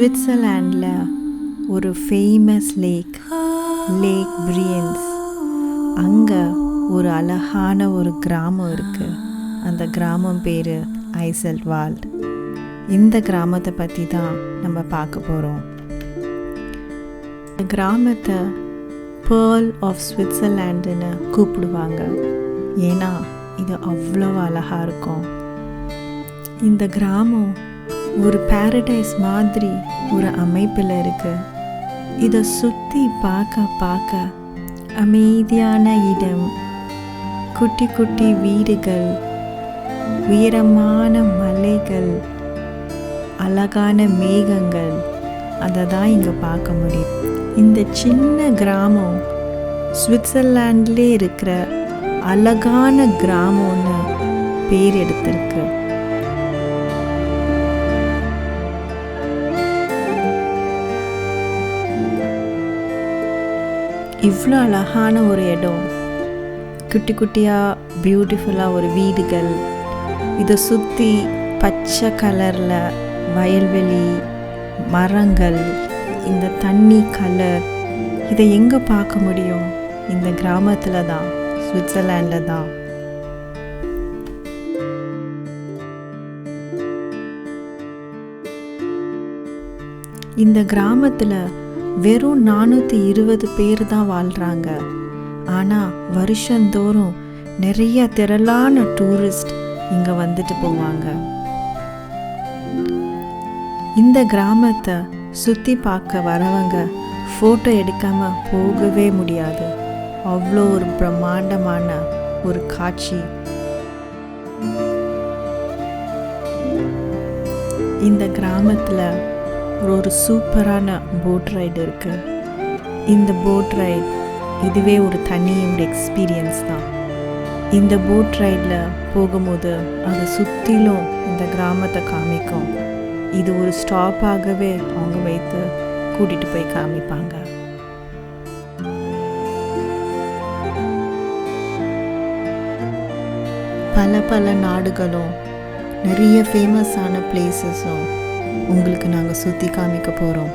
சுவிட்சர்லாண்டில் ஒரு ஃபேமஸ் லேக் லேக் பிரியன்ஸ் அங்கே ஒரு அழகான ஒரு கிராமம் இருக்குது அந்த கிராமம் பேர் ஐசல் வால்ட் இந்த கிராமத்தை பற்றி தான் நம்ம பார்க்க போகிறோம் இந்த கிராமத்தை பேர்ல் ஆஃப் சுவிட்சர்லாண்டுன்னு கூப்பிடுவாங்க. ஏன்னா இது அவ்வளோ அழகாக இருக்கும். இந்த கிராமம் ஒரு பேரடைஸ் மாதிரி ஒரு அமைப்பில் இருக்கு. இதை சுற்றி பார்க்க பார்க்க அமைதியான இடம். குட்டி குட்டி வீடுகள் உயரமான மலைகள் அழகான மேகங்கள். அதை தான் இங்கே பார்க்க முடியும். இந்த சின்ன கிராமம் சுவிட்சர்லாண்ட்லே இருக்கிற அழகான கிராமம்னு பேர் எடுத்திருக்கு. இவ்வளோ அழகான ஒரு இடம். குட்டி குட்டியாக பியூட்டிஃபுல்லாக ஒரு வீடுகள். இதை சுற்றி பச்சை கலரில் வயல்வெளி மரங்கள் இந்த தண்ணி கலர். இதை எங்கே பார்க்க முடியும்? இந்த கிராமத்தில் தான் சுவிட்சர்லாண்டில் தான். இந்த கிராமத்தில் வெறும் நானூற்றி இருபது பேர் தான் வாழ்கிறாங்க ஆனால் வருஷந்தோறும் நிறைய திரளான டூரிஸ்ட் இங்கே வந்துட்டு போவாங்க. இந்த கிராமத்தை சுற்றி பார்க்க வரவங்க ஃபோட்டோ எடுக்காமல் போகவே முடியாது. அவ்வளோ ஒரு பிரம்மாண்டமான ஒரு காட்சி. இந்த கிராமத்தில் ஒரு சூப்பரான போட் ரைடு இருக்கு. இந்த போட் ரைட் இதுவே ஒரு தனி ஒரு எக்ஸ்பீரியன்ஸ் தான். இந்த போட் ரைடில் போகும்போது அதை சுற்றிலும் இந்த கிராமத்தை காமிக்கும். இது ஒரு ஸ்டாப்பாகவே அவங்க வைத்து கூட்டிகிட்டு போய் காமிப்பாங்க. பல பல நாடுகளும் நிறைய ஃபேமஸான பிளேசஸும் உங்களுக்கு நாங்கள் சுற்றி காமிக்க போகிறோம்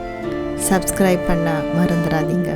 சப்ஸ்கிரைப் பண்ண மறந்துடாதீங்க.